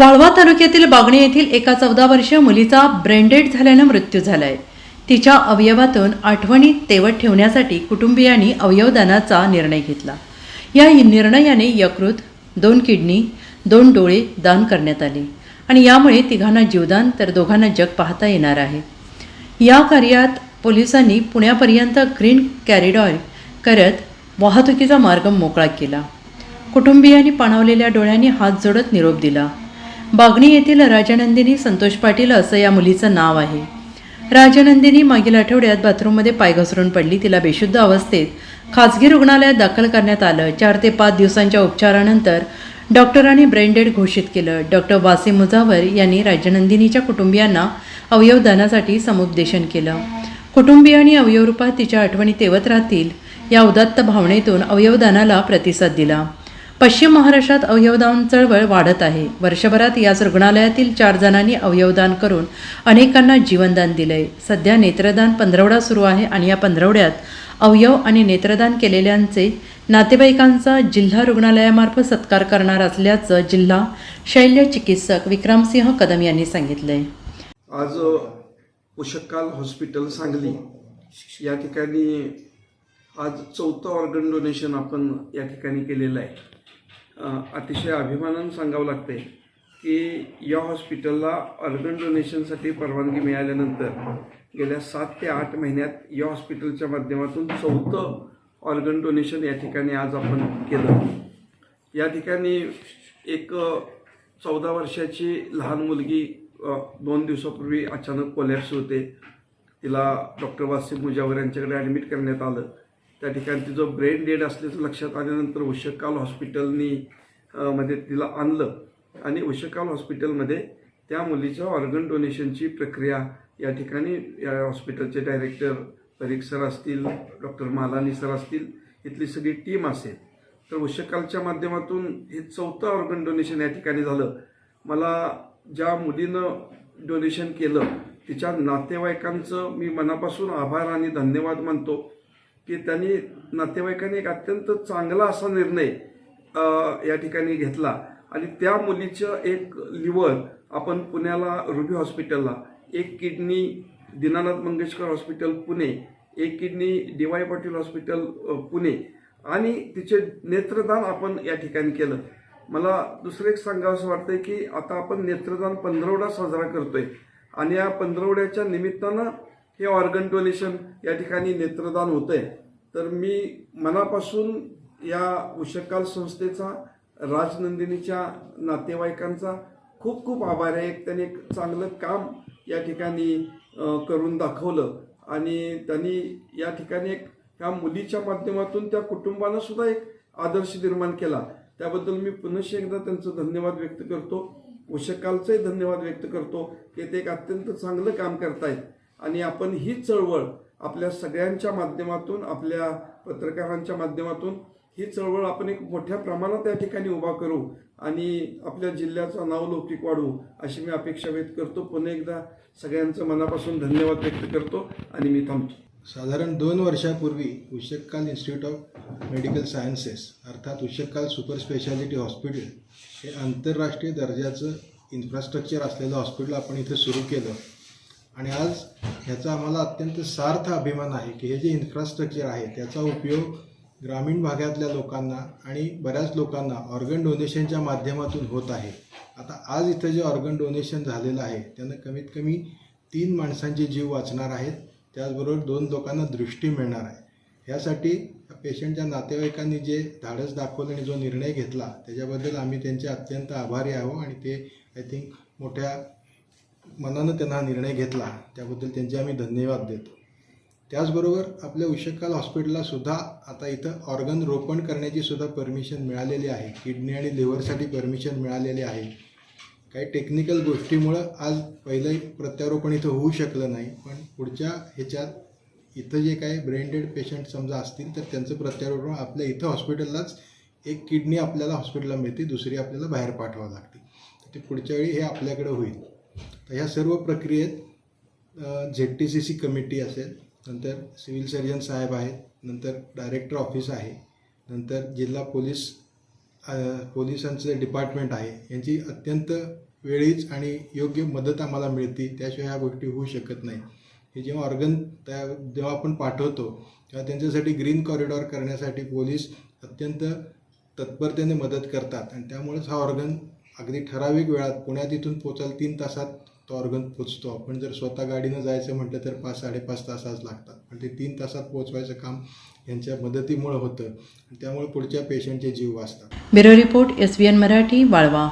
वाळवा तालुक्यातील बागणे येथील एका चौदा वर्षीय मुलीचा ब्रेंडेड झाल्यानं मृत्यू झालाय. तिच्या अवयवातून आठवणी तेवत ठेवण्यासाठी कुटुंबियांनी अवयवदानाचा निर्णय घेतला. या निर्णयाने यकृत दोन किडनी दोन डोळे दान करण्यात आले आणि यामुळे तिघांना जीवदान तर दोघांना जग पाहता येणार आहे. या कार्यात पोलिसांनी पुण्यापर्यंत ग्रीन कॅरिडॉर करत वाहतुकीचा मार्ग मोकळा केला. कुटुंबियांनी पाणावलेल्या डोळ्यांनी हात जोडत निरोप दिला. बागणी येथील राजनंदिनी संतोष पाटील असं या मुलीचं नाव आहे. राजनंदिनी मागील आठवड्यात बाथरूममध्ये पाय घसरून पडली. तिला बेशुद्ध अवस्थेत खाजगी रुग्णालयात दाखल करण्यात आलं. चार ते पाच दिवसांच्या उपचारानंतर डॉक्टरांनी ब्रेनडेड घोषित केलं. डॉक्टर वासिम मुजावर यांनी राजनंदिनीच्या कुटुंबियांना अवयवदानासाठी समुपदेशन केलं. कुटुंबियांनी अवयवरूपात तिच्या आठवणी तेवत राहतील या उदात्त भावनेतून अवयवदानाला प्रतिसाद दिला. पश्चिम महाराष्ट्रात अवयवदान चळवळ वाढत आहे. वर्षभरात याच रुग्णालयातील चार जणांनी अवयवदान करून अनेकांना जीवनदान दिलंय. सध्या नेत्रदान पंधरवडा सुरू आहे आणि या पंधरवड्यात अवयव आणि नेत्रदान केलेल्यांचे नातेवाईकांचा जिल्हा रुग्णालयामार्फत सत्कार करणार असल्याचं जिल्हा शैल्य चिकित्सक विक्रमसिंह कदम यांनी सांगितलंय. आज अ, उशकाल हॉस्पिटल सांगली. या ठिकाणी आज चौथं ऑर्गन डोनेशन आपण या ठिकाणी केलेलं आहे. अतिशय अभिमानानं सांगावं लागते की या हॉस्पिटलला ऑर्गन डोनेशनसाठी परवानगी मिळाल्यानंतर गेल्या सात ते आठ महिन्यात या हॉस्पिटलच्या माध्यमातून चौथं ऑर्गन डोनेशन या ठिकाणी आज आपण केलं. या ठिकाणी एक चौदा वर्षाची लहान मुलगी दोन दिवसापूर्वी अचानक कोलॅप्स होते. तिला डॉक्टर वासिम मुजावर यांच्याकडे ॲडमिट करण्यात आलं. त्या ठिकाणी तिचं ब्रेन डेड असल्याचं लक्षात आल्यानंतर उशकाल हॉस्पिटलनी मध्ये म्हणजे तिला आणलं. आणि उशकाल हॉस्पिटलमध्ये त्या मुलीच्या ऑर्गन डोनेशनची प्रक्रिया या ठिकाणी या हॉस्पिटलचे डायरेक्टर परीख सर असतील डॉक्टर मालानी सर असतील इथली सगळी टीम असेल. तर उशकालच्या माध्यमातून हे चौथं ऑर्गन डोनेशन या ठिकाणी झालं. मला ज्या मुलीनं डोनेशन केलं तिच्या नातेवाईकांचं मी मनापासून आभार आणि धन्यवाद मानतो. की त्यांनी नातेवाईकांनी एक अत्यंत चांगला असा निर्णय या ठिकाणी घेतला. आणि त्या मुलीचं एक लिव्हर आपण पुण्याला रुबी हॉस्पिटलला एक किडनी दीनानाथ मंगेशकर हॉस्पिटल पुणे एक kidney D Y Patil hospital Pune. आणि तिचे नेत्रदान आपण या ठिकाणी केलं. मला दुसरं एक सांगावं असं वाटतंय की आता आपण नेत्रदान पंधरवडा साजरा करतोय. आणि या पंधरवड्याच्या निमित्तानं हे ऑर्गन डोनेशन या ठिकाणी नेत्रदान होतंय. तर मी मनापासून या उषकाल संस्थेचा राजनंदिनीच्या नातेवाईकांचा खूप खूप आभार आहे. एक त्यांनी एक चांगलं काम या ठिकाणी करून दाखवलं आणि त्यांनी या ठिकाणी एक ह्या मुलीच्या माध्यमातून त्या कुटुंबानं सुद्धा एक आदर्श निर्माण केला. त्याबद्दल मी पुनश्च एकदा त्यांचं धन्यवाद व्यक्त करतो. उषकालचंही धन्यवाद व्यक्त करतो की ते एक अत्यंत चांगलं काम करतायत. आणि आपण ही चळवळ आपल्या सगळ्यांच्या माध्यमातून आपल्या पत्रकारांच्या माध्यमातून ही चळवळ आपण एक मोठ्या प्रमाणात त्या ठिकाणी उभा करू आणि आपल्या जिल्ह्याचा नावलौकिक वाढवू अशी मी अपेक्षा व्यक्त करतो. पुन्हा एकदा सगळ्यांचं मनापासून धन्यवाद व्यक्त करतो आणि मी थांबतो. साधारण दोन वर्षापूर्वी उशक्काल इन्स्टिट्यूट ऑफ मेडिकल सायन्सेस अर्थात उशक्काल सुपर स्पेशालिटी हॉस्पिटल हे आंतरराष्ट्रीय दर्जाचं इन्फ्रास्ट्रक्चर असलेलं हॉस्पिटल आपण इथे सुरू केलं. आणि आज ह्याचा आम्हाला अत्यंत सार्थ अभिमान आहे की हे जे इन्फ्रास्ट्रक्चर आहे त्याचा उपयोग ग्रामीण भागातल्या लोकांना आणि बऱ्याच लोकांना ऑर्गन डोनेशनच्या माध्यमातून होत आहे. आता आज इथं जे ऑर्गन डोनेशन झालेलं आहे त्यानं कमीत कमी तीन माणसांचे जीव वाचणार आहेत. त्याचबरोबर दोन लोकांना दृष्टी मिळणार आहे. ह्यासाठी पेशंटच्या नातेवाईकांनी जे धाडस दाखवलं आणि जो निर्णय घेतला त्याच्याबद्दल आम्ही त्यांचे अत्यंत आभारी आहो आणि ते आय थिंक मोठ्या मनानं त्यांना हा निर्णय घेतला त्याबद्दल त्यांचे आम्ही धन्यवाद देतो. त्याचबरोबर आपल्या उशकाल हॉस्पिटलला सुद्धा आता इथं ऑर्गन रोपण करण्याची सुद्धा परमिशन मिळालेली आहे. किडनी आणि लिव्हरसाठी परमिशन मिळालेली आहे. काही टेक्निकल गोष्टीमुळं आज पहिलं प्रत्यारोपण इथं होऊ शकलं नाही पण पुढच्या ह्याच्यात इथं जे काही ब्रेन डेड पेशंट समजा असतील तर त्यांचं प्रत्यारोपण आपल्या इथं हॉस्पिटललाच एक किडनी आपल्याला हॉस्पिटलला मिळते दुसरी आपल्याला बाहेर पाठवावं लागते. ते पुढच्या वेळी हे आपल्याकडे होईल. ह्या सर्व प्रक्रियेत Z T C C committee असेल नंतर सिव्हिल सर्जन साहेब आहेत नंतर डायरेक्टर ऑफिस आहे नंतर जिल्हा पोलीस पोलिसांचं डिपार्टमेंट आहे यांची अत्यंत वेळीच आणि योग्य मदत आम्हाला मिळते त्याशिवाय ह्या गोष्टी होऊ शकत नाही. हे जेव्हा ऑर्गन त्या जेव्हा आपण पाठवतो तेव्हा त्यांच्यासाठी ग्रीन कॉरिडॉर करण्यासाठी पोलीस अत्यंत तत्परतेने मदत करतात. आणि त्यामुळेच हा ऑर्गन अगदी ठराविक वेळात पुण्यात इथून पोचाल तीन तासात तो ऑर्गन पोचतो. आपण जर स्वतः गाडीनं जायचं म्हटलं तर पाच साडेपाच तासाच लागतात. पण ते तीन तासात पोचवायचं काम यांच्या मदतीमुळं होतं. त्यामुळे पुढच्या पेशंटचे जीव वाचतात. Bureau report S B N Marathi Walwa.